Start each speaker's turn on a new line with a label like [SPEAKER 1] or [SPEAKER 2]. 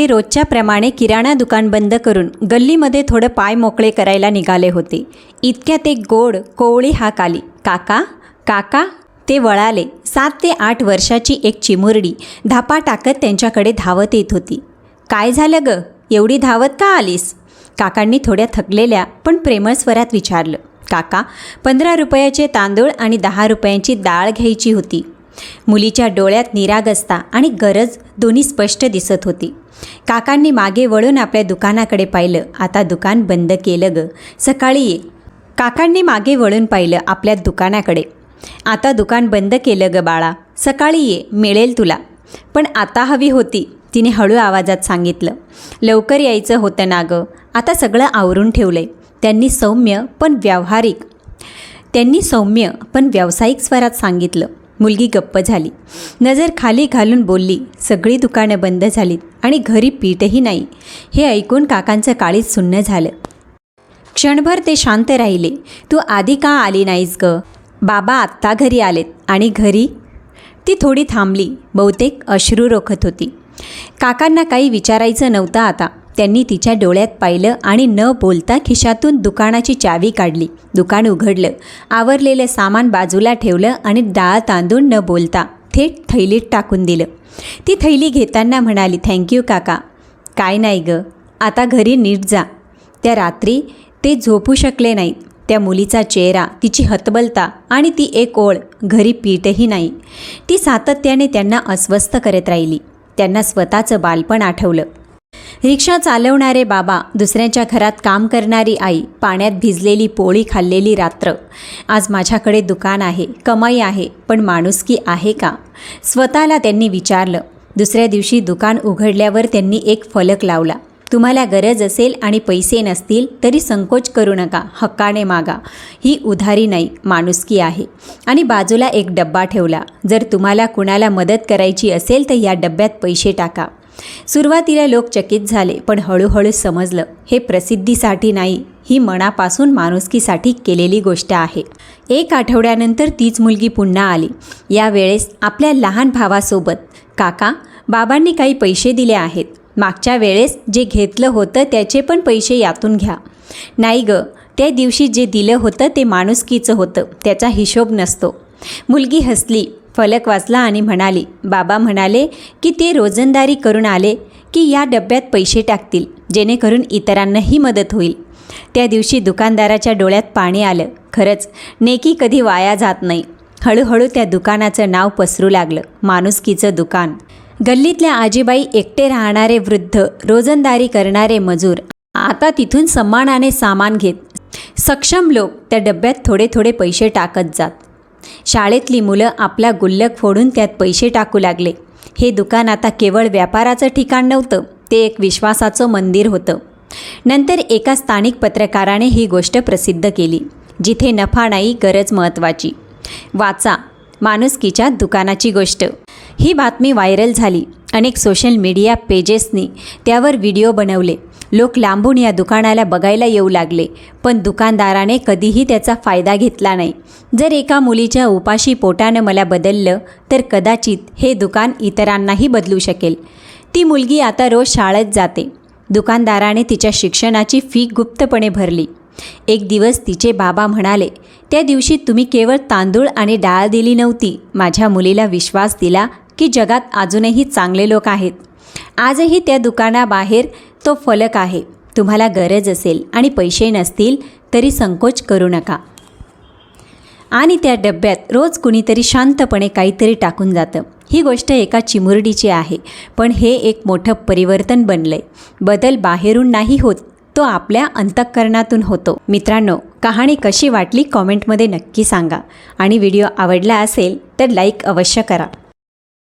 [SPEAKER 1] ते रोजच्या प्रमाणे किराणा दुकान बंद करून गल्लीमध्ये थोडं पाय मोकळे करायला निघाले होते. इतक्यात एक गोड कोवळी हाक आली. काका काका ते वळाले. सात ते आठ वर्षाची एक चिमुरडी धापा टाकत त्यांच्याकडे धावत येत होती. काय झालं ग? एवढी धावत का आलीस? काकांनी थोड्या थकलेल्या पण प्रेमळ स्वरात विचारलं. काका पंधरा रुपयाचे तांदूळ आणि दहा रुपयांची डाळ घ्यायची होती. मुलीच्या डोळ्यात निरागसता आणि गरज दोन्ही स्पष्ट दिसत होती. काकांनी मागे वळून आपल्या दुकानाकडे पाहिलं. आता दुकान बंद केलं ग. सकाळी ये. काकांनी मागे वळून पाहिलं आपल्या दुकानाकडे. आता दुकान बंद केलं ग बाळा. सकाळी ये. मिळेल तुला. पण आता हवी होती. तिने हळू आवाजात सांगितलं. लवकर यायचं होतं ना गं. आता सगळं आवरून ठेवलंय. त्यांनी सौम्य पण व्यावहारिक. त्यांनी सौम्य पण व्यावसायिक स्वरात सांगितलं. मुलगी गप्प झाली. नजर खाली घालून बोलली सगळी दुकानं बंद झालीत आणि घरी पीठही नाही. हे ऐकून काकांचं काळीच सुन्न झालं. क्षणभर ते शांत राहिले. तू आधी का आली नाहीस ग? बाबा आत्ता घरी आलेत आणि घरी? ती थोडी थांबली. बहुतेक अश्रू रोखत होती. काकांना काही विचारायचं नव्हतं आता. त्यांनी तिच्या डोळ्यात पाहिलं आणि न बोलता खिशातून दुकानाची चावी काढली. दुकान उघडलं. आवरलेलं सामान बाजूला ठेवलं आणि डाळ तांदूळ न बोलता थेट थैलीत टाकून दिलं. ती थैली घेताना म्हणाली थँक्यू काका. काय नाही गं. आता घरी नीट जा. त्या रात्री ते झोपू शकले नाहीत. त्या मुलीचा चेहरा तिची हतबलता आणि ती एक ओळ घरी पीठही नाही. ती सातत्याने त्यांना अस्वस्थ करत राहिली. त्यांना स्वतःचं बालपण आठवलं. रिक्षा चालवणारे बाबा दुसऱ्यांच्या घरात काम करणारी आई पाण्यात भिजलेली पोळी खाल्लेली रात्र. आज माझ्याकडे दुकान आहे कमाई आहे पण माणुसकी आहे का? स्वतःला त्यांनी विचारलं. दुसऱ्या दिवशी दुकान उघडल्यावर त्यांनी एक फलक लावला. तुम्हाला गरज असेल आणि पैसे नसतील तरी संकोच करू नका हक्काने मागा. ही उधारी नाही माणुसकी आहे. आणि बाजूला एक डब्बा ठेवला. जर तुम्हाला कुणाला मदत करायची असेल तर या डब्यात पैसे टाका. सुरुवातीला लोक चकित झाले पण हळूहळू समजलं हे प्रसिद्धीसाठी नाही ही मनापासून माणुसकीसाठी केलेली गोष्ट आहे. एक आठवड्यानंतर तीच मुलगी पुन्हा आली. यावेळेस आपल्या लहान भावासोबत काका बाबांनी काही पैसे दिले आहेत. मागच्या वेळेस जे घेतलं होतं त्याचे पण पैसे यातून घ्या. नाही ग त्या दिवशी जे दिलं होतं ते माणुसकीचं होतं त्याचा हिशोब नसतो. मुलगी हसली फलक वाचला आणि म्हणाली बाबा म्हणाले की ते रोजंदारी करून आले की या डब्यात पैसे टाकतील जेणेकरून इतरांनाही मदत होईल. त्या दिवशी दुकानदाराच्या डोळ्यात पाणी आलं. खरंच नेकी कधी वाया जात नाही. हळूहळू त्या दुकानाचं नाव पसरू लागलं माणुसकीचं दुकान. गल्लीतल्या आजीबाई एकटे राहणारे वृद्ध रोजंदारी करणारे मजूर आता तिथून सन्मानाने सामान घेत सक्षम लोक त्या डब्यात थोडे थोडे पैसे टाकत जात. शाळेतली मुलं आपला गुल्लक फोडून त्यात पैसे टाकू लागले. हे दुकान आता केवळ व्यापाराचं ठिकाण नव्हतं ते एक विश्वासाचं मंदिर होतं. नंतर एका स्थानिक पत्रकाराने ही गोष्ट प्रसिद्ध केली जिथे नफा नाही गरज महत्त्वाची. वाचा माणुसकीच्या दुकानाची गोष्ट. ही बातमी व्हायरल झाली. अनेक सोशल मीडिया पेजेसनी त्यावर व्हिडिओ बनवले. लोक लांबून या दुकानाला बघायला येऊ लागले. पण दुकानदाराने कधीही त्याचा फायदा घेतला नाही. जर एका मुलीच्या उपाशी पोटानं मला बदललं तर कदाचित हे दुकान इतरांनाही बदलू शकेल. ती मुलगी आता रोज शाळेत जाते. दुकानदाराने तिच्या शिक्षणाची फी गुप्तपणे भरली. एक दिवस तिचे बाबा म्हणाले त्या दिवशी तुम्ही केवळ तांदूळ आणि डाळ दिली नव्हती. माझ्या मुलीला विश्वास दिला की जगात अजूनही चांगले लोक आहेत. आजही त्या दुकानाबाहेर तो फलक आहे. तुम्हाला गरज असेल आणि पैसे नसतील तरी संकोच करू नका. आणि त्या डब्यात रोज कुणीतरी शांतपणे काहीतरी टाकून जातं. ही गोष्ट एका चिमुरडीची आहे. पण हे एक मोठं परिवर्तन बनलं आहे बदल बाहेरून नाही होत तो आपल्या अंतःकरणातून होतो. मित्रांनो कहाणी कशी वाटली कॉमेंटमध्ये नक्की सांगा. आणि व्हिडिओ आवडला असेल तर लाईक अवश्य करा.